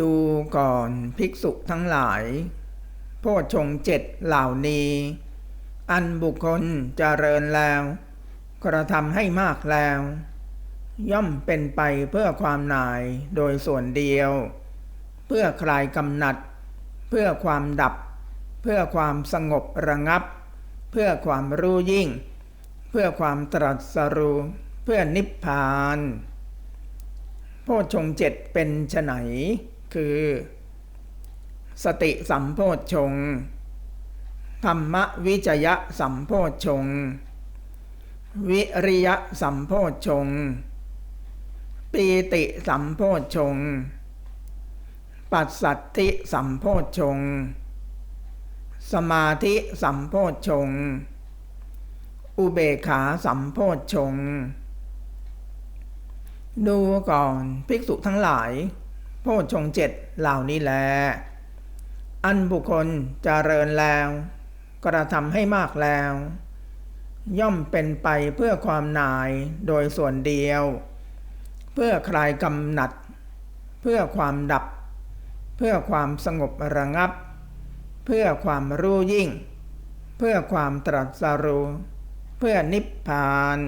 ดูก่อนภิกษุทั้งหลาย โพชงเจ็ดเหล่านี้ อันบุคคลเจริญแล้ว กระทำให้มากแล้ว ย่อมเป็นไปเพื่อความหน่ายโดยส่วนเดียว เพื่อคลายกำหนัด เพื่อความดับ เพื่อความสงบระงับ เพื่อความรู้ยิ่ง เพื่อความตรัสรู้เพื่อนิพพาน โพชงเจ็ดเป็นไฉน คือ สติสัมโพชฌงค์ธรรมวิจยะสัมโพชฌงค์วิริยะสัมโพชฌงค์ปีติสัมโพชฌงค์ปัสสัตติสัมโพชฌงค์สมาธิสัมโพชฌงค์อุเบกขาสัมโพชฌงค์ดูก่อนภิกษุทั้งหลาย โพชฌงเจ็ดเหล่านี้แล อันบุคคลเจริญแล้ว กระทำให้มากแล้ว ย่อมเป็นไปเพื่อความหนายโดยส่วนเดียว เพื่อคลายกำหนัด เพื่อความดับ เพื่อความสงบระงับ เพื่อความรู้ยิ่ง เพื่อความตรัสรู้ เพื่อนิพพาน